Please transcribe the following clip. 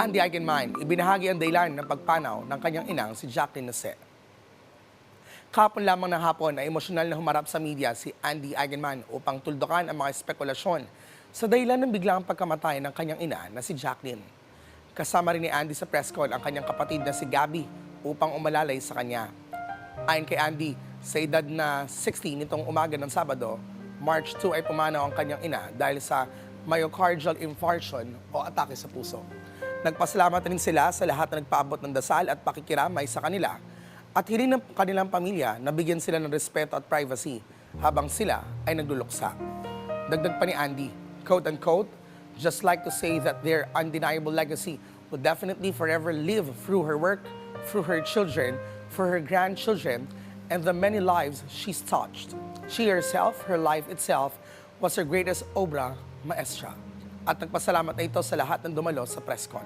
Andy Eigenman, ibinahagi ang dahilan ng pagpanaw ng kanyang inang si Jacqueline Nase. Kapon lamang ng hapon ay emosyonal na humarap sa media si Andy Eigenman upang tuldukan ang mga spekulasyon sa dahilan ng biglang pagkamatay ng kanyang ina na si Jacqueline. Kasama rin ni Andy sa press call ang kanyang kapatid na si Gabby upang umalalay sa kanya. Ayon kay Andy, sa edad na 60 nitong umaga ng Sabado, March 2 ay pumanaw ang kanyang ina dahil sa myocardial infarction o atake sa puso. Nagpasalamat rin sila sa lahat na nagpaabot ng dasal at pakikiramay sa kanila at hiling ng kanilang pamilya na bigyan sila ng respeto at privacy habang sila ay nagluluksa. Dagdag pa ni Andy, quote-unquote, just like to say that their undeniable legacy will definitely forever live through her work, through her children, for her grandchildren, and the many lives she's touched. She herself, her life itself, was her greatest obra maestra. At nagpasalamat na ito sa lahat ng dumalo sa press con.